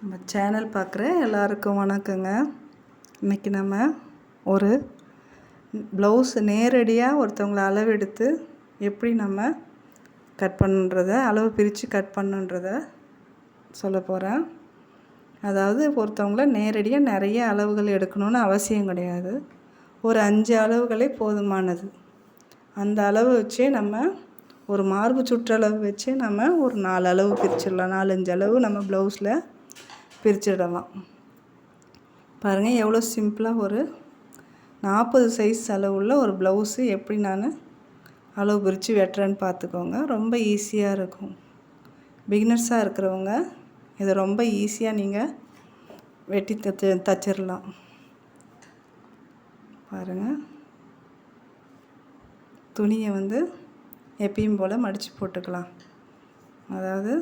நம்ம சேனல் பார்க்குற எல்லாருக்கும் வணக்கங்க. இன்றைக்கி நம்ம ஒரு ப்ளவுஸ் நேரடியாக ஒருத்தவங்கள அளவெடுத்து எப்படி நம்ம கட் பண்ணுன்றத அளவு பிரித்து கட் பண்ணுன்றத சொல்ல போகிறேன். அதாவது ஒருத்தவங்கள நேரடியாக நிறைய அளவுகள் எடுக்கணும்னு அவசியம் கிடையாது. ஒரு அஞ்சு அளவுகளே போதுமானது. அந்த அளவு வச்சே நம்ம ஒரு மார்பு சுற்றளவு வச்சே நம்ம ஒரு நாலு அளவு பிரிச்சிடலாம். நாலஞ்சு அளவு நம்ம ப்ளவுஸில் பிரிச்சிடலாம் பாருங்கள் எவ்வளோ சிம்பிளாக ஒரு நாற்பது சைஸ் அளவுள்ள ஒரு ப்ளவுஸு எப்படி நான் அளவு பிரித்து வெட்டுறேன்னு பார்த்துக்கோங்க. ரொம்ப ஈஸியாக இருக்கும். பிகினர்ஸாக இருக்கிறவங்க இதை ரொம்ப ஈஸியாக நீங்கள் வெட்டி தச்சு தச்சிடலாம் பாருங்கள் துணியை வந்து எப்பயும் போல் மடித்து போட்டுக்கலாம். அதாவது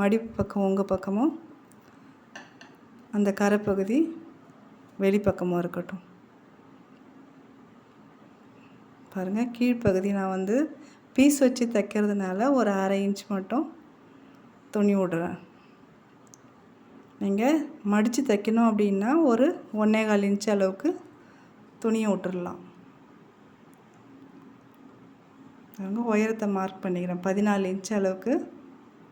மடிப்பு பக்கம் உங்கள் பக்கமும் அந்த கரைப்பகுதி வெளிப்பக்கமாக இருக்கட்டும். பாருங்கள் கீழ்ப்பகுதி நான் வந்து பீஸ் வச்சு தைக்கிறதுனால ஒரு அரை இன்ச் மட்டும் துணி விடுறேன். நீங்கள் மடித்து தைக்கணும் அப்படின்னா ஒரு ஒன்றே கால் இன்ச் அளவுக்கு துணியை விட்டுடலாம் உயரத்தை மார்க் பண்ணிக்கிறேன். பதினாலு இன்ச் அளவுக்கு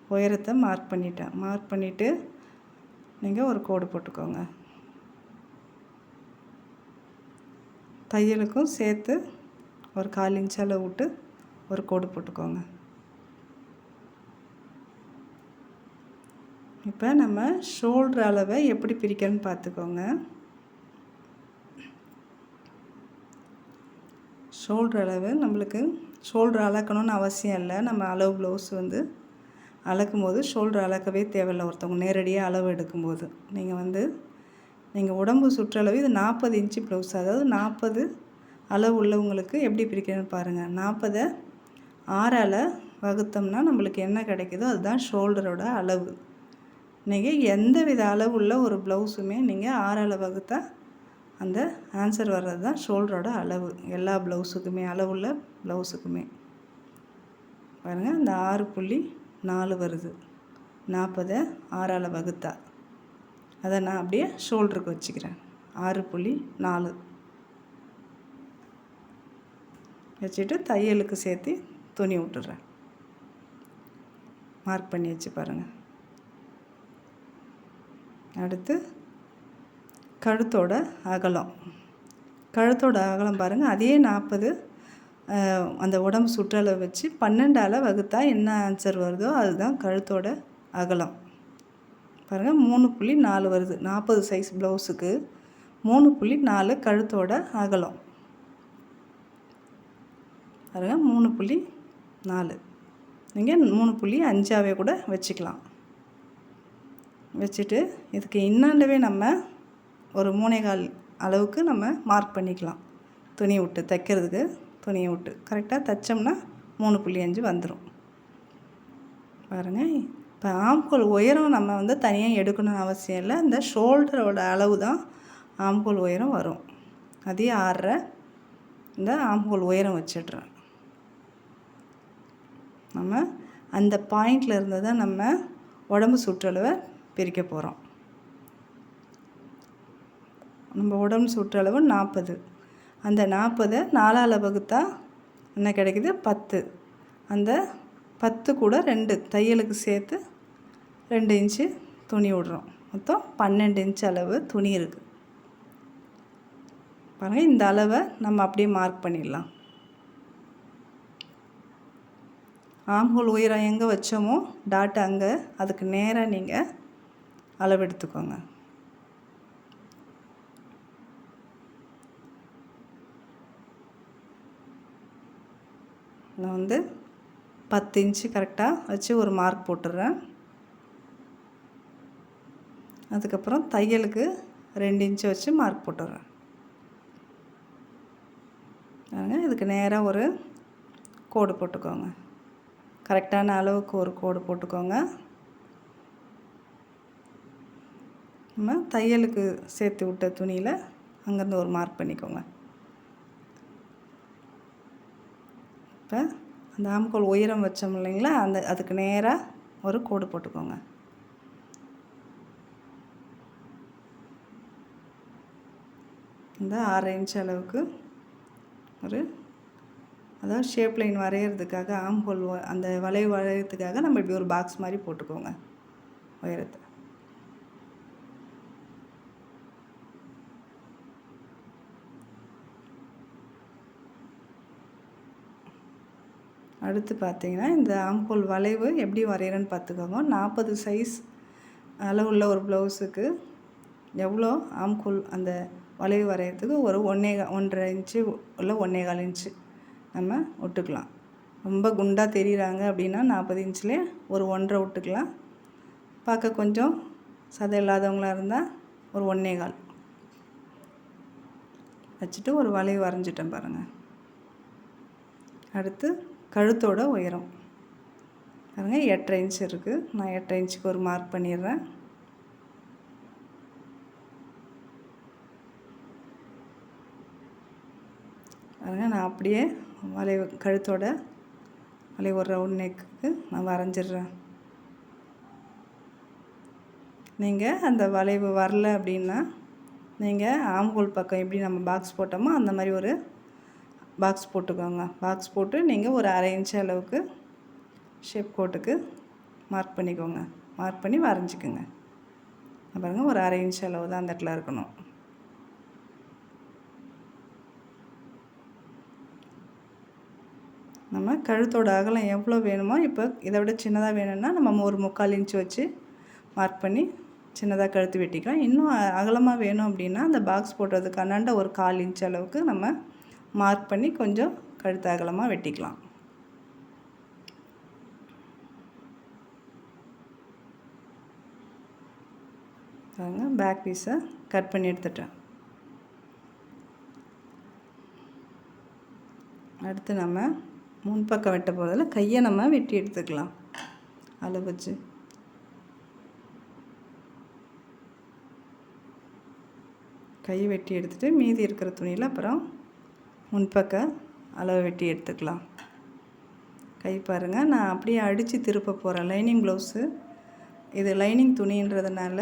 உயரத்தை மார்க் பண்ணிட்டேன். மார்க் பண்ணிவிட்டு நீங்கள் ஒரு கோடு போட்டுக்கோங்க. தையலுக்கும் சேர்த்து ஒரு கால் இன்ச் அளவு விட்டு ஒரு கோடு போட்டுக்கோங்க. இப்போ நம்ம ஷோல்டர் அளவை எப்படி பிரிக்கிறேன்னு பார்த்துக்கோங்க. ஷோல்டர் அளவு நம்மளுக்கு ஷோல்டர் அளக்கணும்னு அவசியம் இல்லை. நம்ம அளவு ப்ளவுஸ் வந்து அளக்கும் போது ஷோல்டர் அளக்கவே தேவையில்லை. ஒருத்தவங்க நேரடியாக அளவு எடுக்கும்போது. நீங்கள் வந்து நீங்கள் உடம்பு சுற்றளவு இது நாற்பது இன்ச்சு ப்ளவுஸ் அதாவது நாற்பது அளவு உள்ளவங்களுக்கு எப்படி பிரிக்கிறேன்னு பாருங்கள் நாற்பதை ஆறால் வகுத்தோம்னா நம்மளுக்கு என்ன கிடைக்குதோ அதுதான் ஷோல்டரோட அளவு. நீங்கள் எந்த வித அளவு உள்ள ஒரு ப்ளவுஸுமே நீங்கள் ஆறால் வகுத்தா அந்த ஆன்சர் வர்றது தான் ஷோல்டரோட அளவு. எல்லா ப்ளவுஸுக்குமே அளவுள்ள ப்ளவுஸுக்குமே பாருங்கள் அந்த ஆறு புள்ளி நாலு வருது. நாற்பதை ஆறால் வகுத்தா. அதை நான் அப்படியே ஷோல்டருக்கு வச்சுக்கிறேன். ஆறு புள்ளி நாலு. வச்சுட்டு தையலுக்கு சேர்த்து துணி விட்டுறேன். மார்க் பண்ணி வச்சு பாருங்கள் அடுத்து கழுத்தோட அகலம். கழுத்தோட அகலம் பாருங்கள் அதே நாற்பது அந்த உடம்பு சுற்றளவு வச்சு பன்னெண்டால் வகுத்தா என்ன ஆன்சர் வருதோ அதுதான் கழுத்தோட அகலம். பாருங்கள் மூணு புள்ளி நாலு வருது. நாற்பது சைஸ் ப்ளவுஸுக்கு மூணு புள்ளி நாலு கழுத்தோட அகலம். பாருங்கள் மூணு புள்ளி நாலு. நீங்கள் மூணு புள்ளி அஞ்சாவே கூட வச்சுக்கலாம். வச்சுட்டு இதுக்கு இன்னாண்டவே நம்ம ஒரு மூணே கால் அளவுக்கு நம்ம மார்க் பண்ணிக்கலாம். துணி விட்டு தைக்கிறதுக்கு. துணியை விட்டு. கரெக்டாக தைச்சோம்னா மூணு புள்ளி அஞ்சு வந்துடும் பாருங்கள் இப்போ ஆம்கோல் உயரம் நம்ம வந்து தனியாக எடுக்கணும்னு அவசியம் இல்லை. இந்த ஷோல்டரோட அளவு தான் ஆம்கோல் உயரம் வரும். அதே ஆறரை இந்த ஆம்கோல் உயரம் வச்சிடுறேன். நம்ம அந்த பாயிண்டில் இருந்து தான் நம்ம உடம்பு சுற்றளவை பிரிக்க போகிறோம் நம்ம உடம்பு சுற்றளவு நாற்பது அந்த நாற்பதை நாலால் வகுத்தா என்ன கிடைக்குது? பத்து. அந்த பத்து கூட ரெண்டு. தையலுக்கு சேர்த்து ரெண்டு இன்ச்சு துணி விடுறோம். மொத்தம் பன்னெண்டு இன்ச் அளவு துணி இருக்குது பாருங்கள் இந்த அளவை நம்ம அப்படியே மார்க் பண்ணிடலாம். ஆம்ஹோல் உயரம் எங்கே வச்சோமோ டாட் அங்கே. அதுக்கு நேராக நீங்கள் அளவு நான் வந்து பத்து இன்ச்சு கரெக்டாக வச்சு ஒரு மார்க் போட்டுடுறேன் அதுக்கப்புறம் தையலுக்கு ரெண்டு இன்ச்சு வச்சு மார்க் போட்டுடுறேன் இதுக்கு நேராக ஒரு கோடு போட்டுக்கோங்க. கரெக்டான அளவுக்கு ஒரு கோடு போட்டுக்கோங்க. நம்ம தையலுக்கு சேர்த்து விட்ட துணியில் அங்கேருந்து ஒரு மார்க் பண்ணிக்கோங்க. இப்போ அந்த ஆம்கோல் உயரம் வச்சோம் இல்லைங்களா? அந்த அதுக்கு நேராக ஒரு கோடு போட்டுக்கோங்க. இந்த ஆறு இன்ச் அளவுக்கு ஒரு அதாவது ஷேப் லைன் வரைகிறதுக்காக ஆம்ஹோல் அந்த வளைவு வரைகிறதுக்காக நம்ம இப்படி ஒரு பாக்ஸ் மாதிரி போட்டுக்கோங்க உயரத்தை. அடுத்து பார்த்தீங்கன்னா இந்த ஆம்ஹோல் வளைவு எப்படி வரைகிறேன்னு பார்த்துக்கோங்க. நாற்பது சைஸ் அளவுள்ள ஒரு ப்ளவுஸுக்கு எவ்வளோ ஆம்கோல் அந்த வளைவு வரைகிறதுக்கு ஒரு ஒன்றே ஒன்றரை இன்ச்சு இல்லை ஒன்றே கால் இன்ச்சு நம்ம விட்டுக்கலாம். ரொம்ப குண்டாக தெரியுறாங்க அப்படின்னா நாற்பது இன்ச்சிலே ஒரு ஒன்றரை விட்டுக்கலாம். பார்க்க கொஞ்சம் சதை இல்லாதவங்களாக இருந்தால் ஒரு ஒன்றே கால் வச்சுட்டு ஒரு வளைவு வரைஞ்சிட்டேன் பாருங்கள் அடுத்து கழுத்தோட உயரம். பாருங்கள் எட்டரை இன்ச் இருக்குது நான் எட்டரை இன்ச்சுக்கு ஒரு மார்க் பண்ணிடுறேன். பாருங்கள் நான் அப்படியே வளைவு கழுத்தோட வளைவு ஒரு ரவுண்ட் நெக்குக்கு நான் வரைஞ்சிடுறேன். நீங்கள் அந்த வளைவு வரல அப்படின்னா நீங்கள் ஆம்கோல் பக்கம் எப்படி நம்ம பாக்ஸ் போட்டோமோ அந்த மாதிரி ஒரு பாக்ஸ் போட்டுக்கோங்க. பாக்ஸ் போட்டு நீங்கள் ஒரு அரை இன்ச் அளவுக்கு ஷேப் கோட்டுக்கு மார்க் பண்ணிக்கோங்க. மார்க் பண்ணி வரைஞ்சிக்கோங்க. பாருங்கள் ஒரு அரை இன்ச் அளவு தான் அந்த இடத்துல இருக்கணும். நம்ம கழுத்தோட அகலம் எவ்வளோ வேணுமோ இப்போ இதை விட சின்னதாக வேணும்னா நம்ம ஒரு முக்கால் இன்ச்சு வச்சு மார்க் பண்ணி சின்னதாக கழுத்து வெட்டிக்கலாம். இன்னும் அகலமாக வேணும் அப்படின்னா அந்த பாக்ஸ் போடுறதுக்கு அண்ணாண்ட ஒரு கால் இன்ச் அளவுக்கு நம்ம மார்க் பண்ணி கொஞ்சம் கழுத்தாகலமாக வெட்டிக்கலாம். பாருங்க பேக் பீஸை கட் பண்ணி எடுத்துட்டேன். அடுத்து நம்ம முன்பக்கம் வெட்ட போகிறதில் கையை நம்ம வெட்டி எடுத்துக்கலாம். அளவு வச்சு. கையை வெட்டி எடுத்துகிட்டு மீதி இருக்கிற துணியில் அப்புறம் முன்பக்க அளவு வெட்டி எடுத்துக்கலாம். கை பாருங்கள் நான் அப்படியே அடித்து திருப்ப போகிறேன் லைனிங் ப்ளவுஸு இது லைனிங் துணின்றதுனால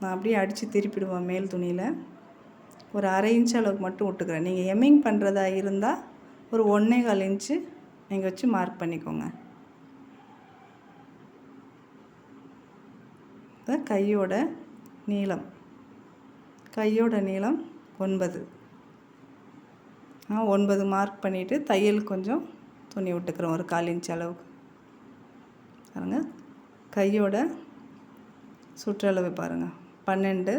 நான் அப்படியே அடித்து திருப்பிடுவேன் மேல் துணியில். ஒரு அரை இன்ச் அளவுக்கு மட்டும் விட்டுக்கிறேன். நீங்கள் எம்மிங் பண்ணுறதா இருந்தால் ஒரு ஒன்றே கால் இன்ச்சு நீங்கள் வச்சு மார்க் பண்ணிக்கோங்க. கையோட நீளம். கையோட நீளம் ஒன்பது. ஒன்பது மார்க் பண்ணிவிட்டு தையல் கொஞ்சம் துணி விட்டுக்கிறோம் ஒரு கால் இன்ச் அளவுக்கு. பாருங்கள் கையோட சுற்றளவு பாருங்கள் பன்னெண்டு.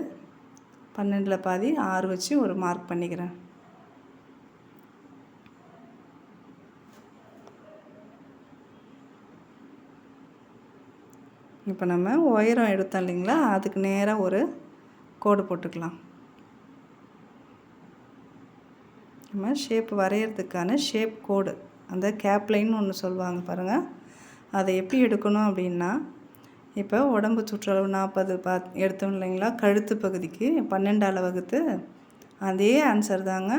பன்னெண்டில் பாதி ஆறு வச்சு ஒரு மார்க் பண்ணிக்கிறேன். இப்போ நம்ம உயரம் எடுத்தோம் இல்லைங்களா? அதுக்கு நேராக ஒரு கோடு போட்டுக்கலாம். நம்ம ஷேப் வரைகிறதுக்கான ஷேப் கோடு அந்த கேப்லைன்னு ஒன்று சொல்லுவாங்க பாருங்கள் அதை எப்படி எடுக்கணும் அப்படின்னா இப்போ உடம்பு சுற்றளவு நாற்பது பா எடுத்தோம் இல்லைங்களா? கழுத்து பகுதிக்கு பன்னெண்டு வகுத்து அதே ஆன்சர் தாங்க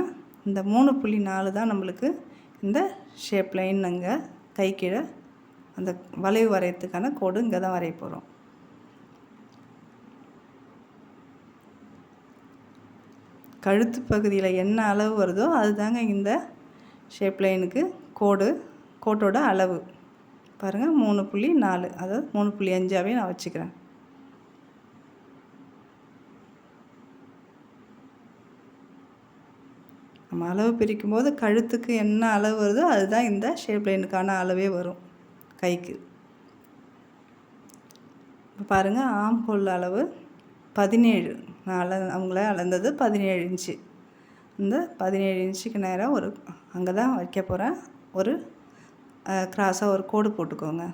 இந்த மூணு புள்ளி நாலு தான் நம்மளுக்கு இந்த ஷேப் லைன் அங்கே கை கீழே அந்த வளைவு வரையறதுக்கான கோடு இங்கே தான் வரைய போகிறோம் கழுத்து பகுதியில் என்ன அளவு வருதோ அதுதாங்க இந்த ஷேப் லைனுக்கு கோடு கோட்டோட அளவு. பாருங்கள் மூணு புள்ளி நாலு. அதாவது மூணு புள்ளி அஞ்சாவே நான் வச்சுக்கிறேன். நம்ம அளவு பிரிக்கும் போது கழுத்துக்கு என்ன அளவு வருதோ அதுதான் இந்த ஷேப் லைனுக்கான அளவே வரும் கைக்கு. இப்போ பாருங்கள் ஆம் அளவு பதினேழு. நான் அள அவங்கள அளந்தது பதினேழு இன்ச்சு. இந்த பதினேழு இன்ச்சுக்கு நேராக ஒரு அங்கே தான் வைக்க போகிறேன் ஒரு கிராஸாக ஒரு கோடு போட்டுக்கோங்க.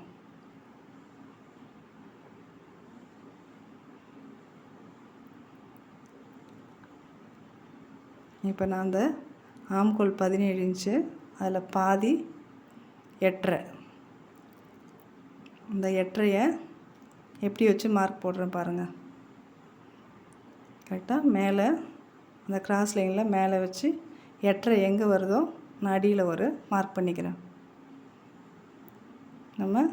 இப்போ நான் அந்த ஆம்கோல் பதினேழு இன்ச்சு அதில் பாதி எட்டரை இந்த எட்டரையை எப்படி வச்சு மார்க் போடுறேன் பாருங்கள் கரெக்டாக மேலே அந்த கிராஸ் லைனில் மேலே வச்சு எட்டரை எங்கே வருதோ நான் அடியில் ஒரு மார்க் பண்ணிக்கிறேன். நம்ம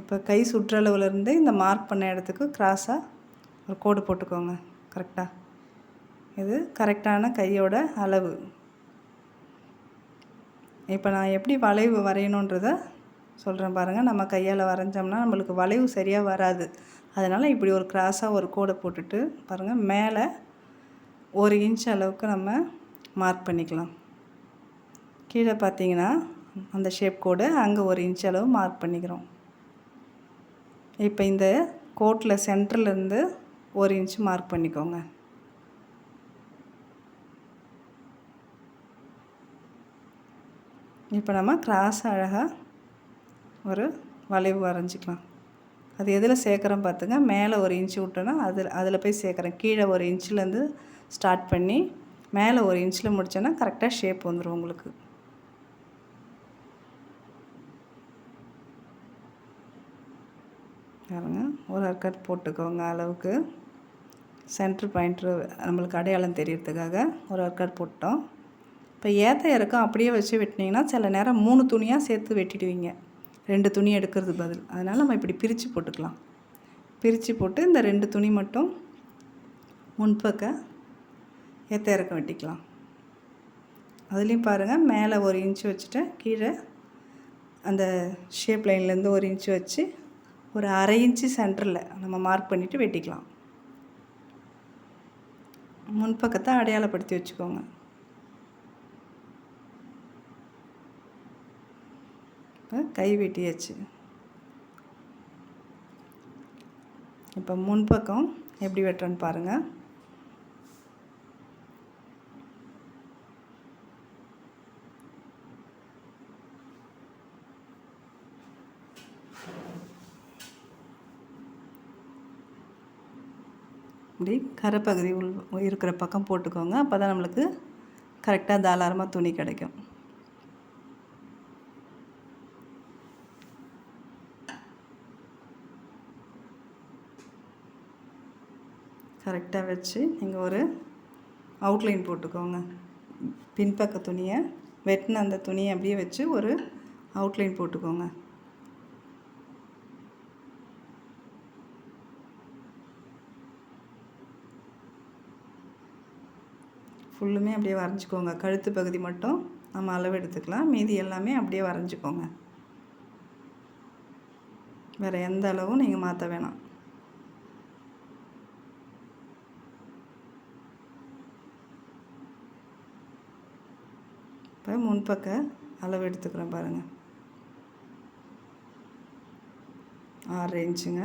இப்போ கை சுற்றளவுலேருந்து இந்த மார்க் பண்ண இடத்துக்கு கிராஸாக ஒரு கோடு போட்டுக்கோங்க கரெக்டாக இது கரெக்டான கையோட அளவு. இப்போ நான் எப்படி வளைவு வரையணுன்றத சொல்கிறேன் பாருங்கள் நம்ம கையால் வரைஞ்சோம்னா நம்மளுக்கு வளைவு சரியாக வராது. அதனால் இப்படி ஒரு கிராஸாக ஒரு கோடை போட்டுட்டு பாருங்கள் மேலே ஒரு இன்ச் அளவுக்கு நம்ம மார்க் பண்ணிக்கலாம். கீழே பார்த்தீங்கன்னா அந்த ஷேப் கோடு அங்கே ஒரு இன்ச் அளவு மார்க் பண்ணிக்கிறோம். இப்போ இந்த கோட்டில் சென்டர்லேருந்து ஒரு இன்ச் மார்க் பண்ணிக்கோங்க. இப்போ நம்ம கிராஸ் அழகாக ஒரு வளைவு வரைஞ்சிக்கலாம். அது எதில் சேர்க்குறோம் பார்த்துங்க மேலே ஒரு இன்ச்சு விட்டோன்னா அதில் அதில் போய் சேர்க்குறேன் கீழே ஒரு இன்ச்சிலேருந்து ஸ்டார்ட் பண்ணி மேலே ஒரு இன்ச்சில் முடித்தோன்னா கரெக்டாக ஷேப் வந்துடும் உங்களுக்கு. பாருங்க. ஒரு ஹர்கட் போட்டுக்கோங்க அளவுக்கு. சென்ட்ரு பாயிண்ட்ரு நம்மளுக்கு அடையாளம் தெரியறதுக்காக ஒரு ஹர்கட் போட்டோம் இப்போ ஏற்ற இறக்கம் அப்படியே வச்சு வெட்டினீங்கன்னா சில நேரம் மூணு துணியாக சேர்த்து வெட்டிடுவீங்க. ரெண்டு துணி எடுக்கிறது பதில். அதனால் நம்ம இப்படி பிரித்து போட்டுக்கலாம். பிரித்து போட்டு இந்த ரெண்டு துணி மட்டும் முன்பக்க ஏற்ற இறக்கம் வெட்டிக்கலாம். அதுலேயும் பாருங்கள் மேலே ஒரு இன்ச்சு வச்சுட்டு கீழே அந்த ஷேப் லைன்லேருந்து ஒரு இன்ச்சு வச்சு ஒரு அரை இன்ச்சு சென்டரில் நம்ம மார்க் பண்ணிவிட்டு வெட்டிக்கலாம். முன்பக்கத்தை அடையாளப்படுத்தி வச்சுக்கோங்க. இப்போ கை வெட்டியாச்சு. இப்போ முன்பக்கம் எப்படி வெட்டுறேன்னு பாருங்கள் இப்படி கரைப்பகுதி உள் இருக்கிற பக்கம் போட்டுக்கோங்க. அப்போ தான் நம்மளுக்கு கரெக்டாக தாராளமாக துணி கிடைக்கும். கரெக்டாக வச்சு நீங்கள் ஒரு அவுட்லைன் போட்டுக்கோங்க. பின்பக்க துணியை வெட்டின அந்த துணியை அப்படியே வச்சு ஒரு அவுட்லைன் போட்டுக்கோங்க. ஃபுல்லுமே அப்படியே வரைஞ்சிக்கோங்க. கழுத்து பகுதி மட்டும் நம்ம அளவு எடுத்துக்கலாம். மீதி எல்லாமே அப்படியே வரைஞ்சிக்கோங்க. வேறு எந்த அளவும் நீங்கள் மாற்ற வேணாம். இப்போ முன்பக்க அளவு எடுத்துக்கிறேன் பாருங்கள் ஆறு இன்ச்சுங்க.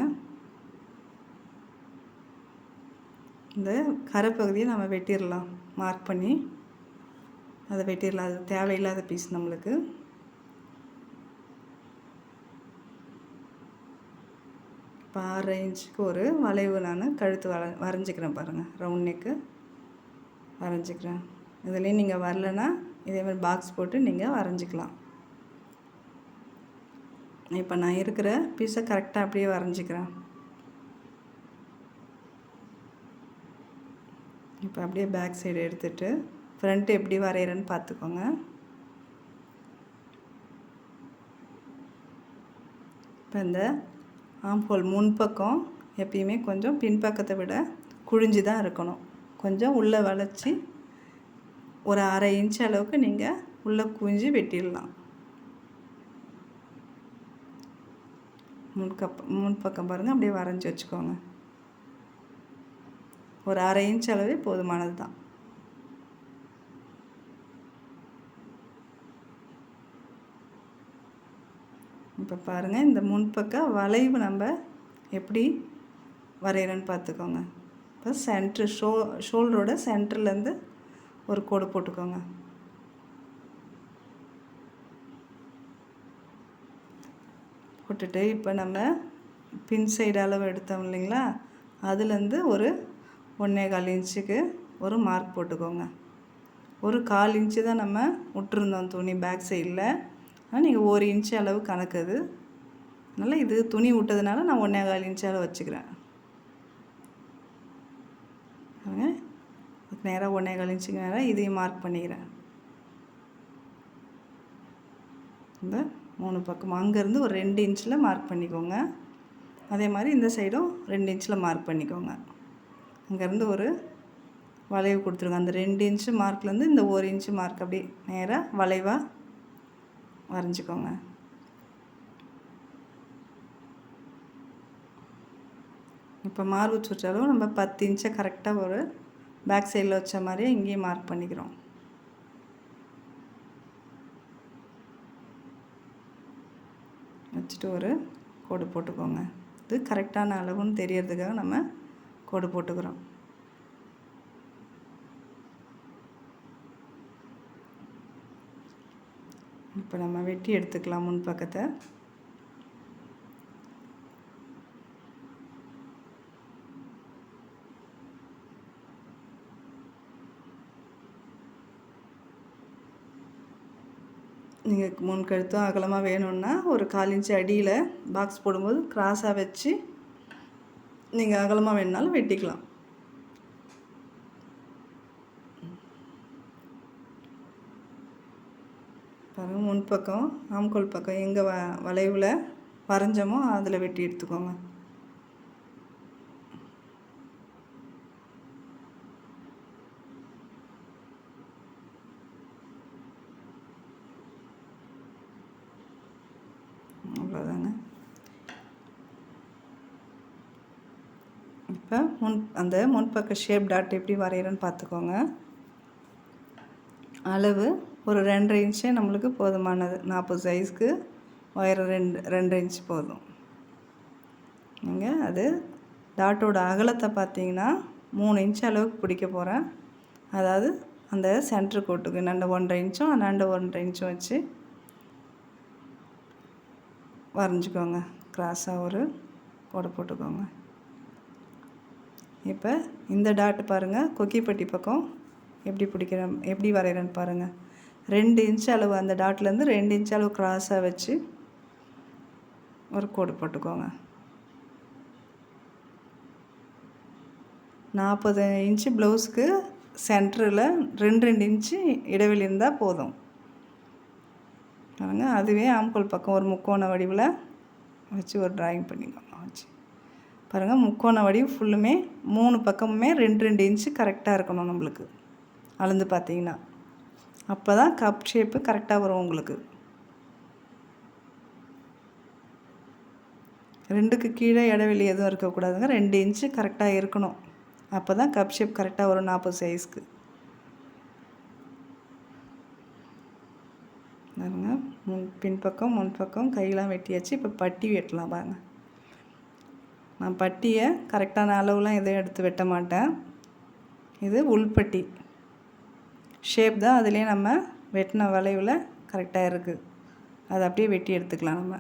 இந்த கரைப்பகுதியை நம்ம வெட்டிடலாம். மார்க் பண்ணி அதை வெட்டிடலாம். அது தேவையில்லாத பீஸ் நம்மளுக்கு. இப்போ ஆறு இன்ச்சுக்கு ஒரு வளைவு நான் கழுத்து வர வரைஞ்சிக்கிறேன் பாருங்கள் ரவுண்ட் நெக்கு வரைஞ்சிக்கிறேன். இதுலேயும் நீங்கள் வரலன்னா இதே மாதிரி பாக்ஸ் போட்டு நீங்கள் வரைஞ்சிக்கலாம். இப்போ நான் இருக்கிற பீஸை கரெக்டாக அப்படியே வரைஞ்சிக்கிறேன். இப்போ அப்படியே பேக் சைடு எடுத்துகிட்டு ஃப்ரண்ட்டு எப்படி வரைகிறேன்னு பார்த்துக்கோங்க. இப்போ இந்த ஆம்ஹோல் முன்பக்கம் எப்பயுமே கொஞ்சம் பின்பக்கத்தை விட குழிஞ்சு தான் இருக்கணும். கொஞ்சம் உள்ளே வளைச்சி ஒரு அரை இன்ச் அளவுக்கு நீங்கள் உள்ளே குஞ்சு வெட்டிடலாம். முன்கப் முன்பக்கம் பாருங்கள் அப்படியே வரைஞ்சி வச்சுக்கோங்க. ஒரு அரை இன்ச் அளவே போதுமானது தான் இப்போ பாருங்கள் இந்த முன்பக்க வளைவு நம்ம எப்படி வரைகிறேன்னு பார்த்துக்கோங்க இப்போ சென்ட்ரு ஷோ ஷோல்டரோட சென்டர்லேருந்து ஒரு கோடு போட்டுக்கோங்க. போட்டுட்டு இப்போ நம்ம பின் சைடு அளவு எடுத்தோம் இல்லைங்களா? அதுலேருந்து ஒரு ஒன்றே கால் இன்ச்சுக்கு ஒரு மார்க் போட்டுக்கோங்க. ஒரு கால் இன்ச்சு தான் நம்ம விட்டுருந்தோம் துணி பேக் சைடில் ஆனால் நீங்கள் ஒரு இன்ச்சு அளவு கணக்குது அதனால் இது துணி விட்டதுனால நான் ஒன்றே கால் இன்ச்சு அளவு வச்சுக்கிறேன். நேராக ஒன்றே கால் இன்ச்சுக்கு நேராக இதையும் மார்க் பண்ணிக்கிறேன். இந்த மூணு பக்கம் அங்கேருந்து ஒரு ரெண்டு இன்ச்சில் மார்க் பண்ணிக்கோங்க. அதே மாதிரி இந்த சைடும் ரெண்டு இன்ச்சில் மார்க் பண்ணிக்கோங்க. அங்கேருந்து ஒரு வளைவு கொடுத்துருங்க. அந்த ரெண்டு இன்ச்சு மார்க்லேருந்து இந்த ஒரு இன்ச்சு மார்க் அப்படி நேராக வளைவாக வரைஞ்சிக்கோங்க. இப்போ மார்பு சுற்றளவு நம்ம பத்து இன்ச்சை கரெக்டாக ஒரு பேக் சைடில் வச்ச மாதிரியே இங்கேயும் மார்க் பண்ணிக்கிறோம். வச்சுட்டு ஒரு கோடு போட்டுக்கோங்க. இது கரெக்டான அளவுன்னு தெரியறதுக்காக நம்ம கோடு போட்டுக்கிறோம். இப்போ நம்ம வெட்டி எடுத்துக்கலாம் முன் பக்கத்தை. நீங்கள் முன் கழுத்தும் அகலமாக வேணும்னா ஒரு கால் இன்ச்சு அடியில் பாக்ஸ் போடும்போது கிராஸாக வச்சு நீங்கள் அகலமாக வேணுனாலும் வெட்டிக்கலாம். பாருங்கள் முன்பக்கம் ஆம்கோல் பக்கம் எங்கே வ வளைவில் வரைஞ்சோமோ அதில் வெட்டி எடுத்துக்கோங்க. அவ்வளோதாங்க இப்போ முன் அந்த முன்பக்க ஷேப் டாட் எப்படி வரைகிறேன்னு பார்த்துக்கோங்க. அளவு ஒரு ரெண்டரை இன்ச்சே நம்மளுக்கு போதுமானது. நாற்பது சைஸ்க்கு ஒயர் ரெண்டு ரெண்டு இன்ச் போதும். நீங்கள் அது டாட்டோட அகலத்தை பார்த்தீங்கன்னா மூணு இன்ச் அளவுக்கு பிடிக்க போகிறேன் அதாவது அந்த சென்ட்ரு கோட்டுக்கு நண்ட ஒன்றரை இன்ச்சும் நண்டு ஒன்றரை இன்ச்சும் வச்சு வரைஞ்சிக்கோங்க. கிராஸாக ஒரு கோடை போட்டுக்கோங்க. இப்போ இந்த டாட் பாருங்கள் கொக்கிப்பட்டி பக்கம் எப்படி பிடிக்கிற எப்படி வரைகிறேன்னு பாருங்கள் ரெண்டு இன்ச் அளவு அந்த டாட்லேருந்து ரெண்டு இன்ச் அளவு கிராஸாக வச்சு ஒரு கோடு போட்டுக்கோங்க. நாற்பது இன்ச்சு ப்ளவுஸ்க்கு சென்டரில் ரெண்டு ரெண்டு இன்ச்சு இடைவெளி இருந்தால் போதும். பாருங்க. அதுவே ஆம்கோல் பக்கம் ஒரு முக்கோண வடிவில் வச்சு ஒரு டிராயிங் பண்ணிக்கோங்க. வச்சு பாருங்கள் முக்கோண வடிவு ஃபுல்லுமே மூணு பக்கமுமே ரெண்டு ரெண்டு இன்ச்சு கரெக்டாக இருக்கணும் நம்மளுக்கு. அளந்து பார்த்தீங்கன்னா. அப்போ தான் கப் ஷேப்பு கரெக்டாக வரும் உங்களுக்கு. ரெண்டுக்கு கீழே இடைவெளி எதுவும் இருக்கக்கூடாதுங்க. ரெண்டு இன்ச்சு கரெக்டாக இருக்கணும். அப்போ தான் கப் ஷேப் கரெக்டாக வரும் நாற்பது சைஸ்க்கு பாருங்க. முன் பின்பக்கம் முன்பக்கம் கையெல்லாம் வெட்டியாச்சு. இப்போ பட்டி வெட்டலாம் பாருங்க. நான் பட்டியை கரெக்டான அளவுலாம் எதுவும் எடுத்து வெட்ட மாட்டேன். இது உள்பட்டி. ஷேப் தான் அதுலேயே நம்ம வெட்டின வளைவில் கரெக்டாக இருக்குது அதை அப்படியே வெட்டி எடுத்துக்கலாம் நம்ம.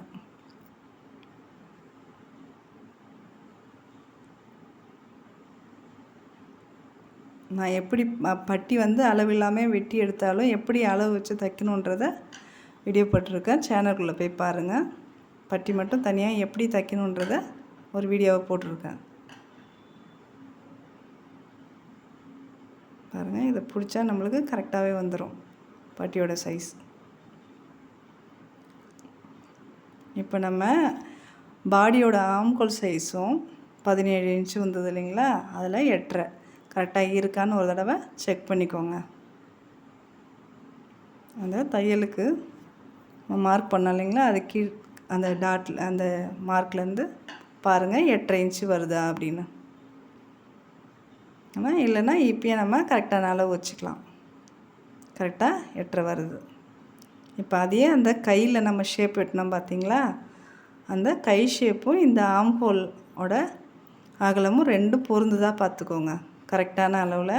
நான் எப்படி பட்டி வந்து அளவு இல்லாமல் வெட்டி எடுத்தாலும் எப்படி அளவு வச்சு தைக்கணுன்றதை வீடியோ போட்டிருக்கேன். சேனலுக்குள்ளே போய் பாருங்கள் பட்டி மட்டும் தனியாக எப்படி தைக்கணுன்றத ஒரு வீடியோவை போட்டிருக்கேன். பாருங்கள் இதை பிடிச்சா நம்மளுக்கு கரெக்டாகவே வந்துடும் பட்டியோட சைஸ் இப்போ நம்ம பாடியோட ஆம்கோல் சைஸும் பதினேழு இன்ச்சு வந்தது இல்லைங்களா? அதில் எட்டரை. கரெக்டாக இருக்கான்னு ஒரு தடவை செக் பண்ணிக்கோங்க. அந்த தையலுக்கு மார்க் பண்ணோம் இல்லைங்களா? அது கீழ் அந்த டாட்டில் அந்த மார்க்லேருந்து பாருங்கள் எட்டரை இன்ச்சு வருதா அப்படின்னு. ஆனால் இல்லைன்னா இப்பயே நம்ம கரெக்டான அளவு வச்சுக்கலாம். கரெக்டாக எட்டரை வருது. இப்போ அதையே அந்த கையில் நம்ம ஷேப் வெட்டினோம் பார்த்தீங்களா அந்த கை ஷேப்பும் இந்த ஆம்ஹோலோட அகலமும் ரெண்டும் பொருந்துதா பார்த்துக்கோங்க கரெக்டான அளவில்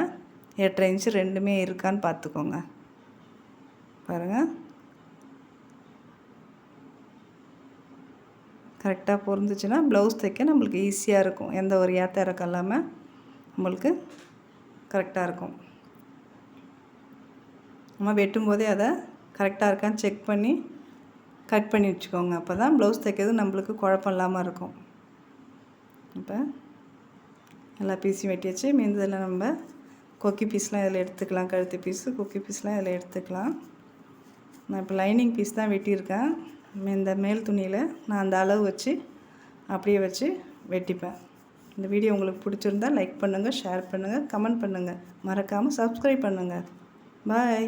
எட்டரை இன்ச்சு ரெண்டுமே இருக்கான்னு பார்த்துக்கோங்க பாருங்கள் கரெக்டாக பொருந்துச்சுன்னா ப்ளவுஸ் தைக்க நம்மளுக்கு ஈஸியாக இருக்கும். எந்த ஒரு ஏத்த இறக்கம் இல்லாமல் நம்மளுக்கு கரெக்டாக இருக்கும். நம்ம வெட்டும்போதே அதை கரெக்டாக இருக்கான்னு செக் பண்ணி கட் பண்ணி வச்சுக்கோங்க. அப்போ தான் ப்ளவுஸ் தைக்கிறது நம்மளுக்கு குழப்பம் இல்லாமல் இருக்கும். இப்போ எல்லா பீஸையும் வெட்டியாச்சு மீந்ததில் நம்ம கொக்கி பீஸ்லாம் இதில் எடுத்துக்கலாம். கழுத்து பீஸு கொக்கி பீஸ்லாம் இதில் எடுத்துக்கலாம். நான் இப்போ லைனிங் பீஸ் தான் வெட்டியிருக்கேன். இந்த மேல் துணியில் நான் அந்த அளவு வச்சு அப்படியே வச்சு வெட்டிப்பேன். இந்த வீடியோ உங்களுக்கு பிடிச்சிருந்தா லைக் பண்ணுங்கள் ஷேர் பண்ணுங்கள் கமெண்ட் பண்ணுங்கள் மறக்காமல் சப்ஸ்கிரைப் பண்ணுங்கள் பாய்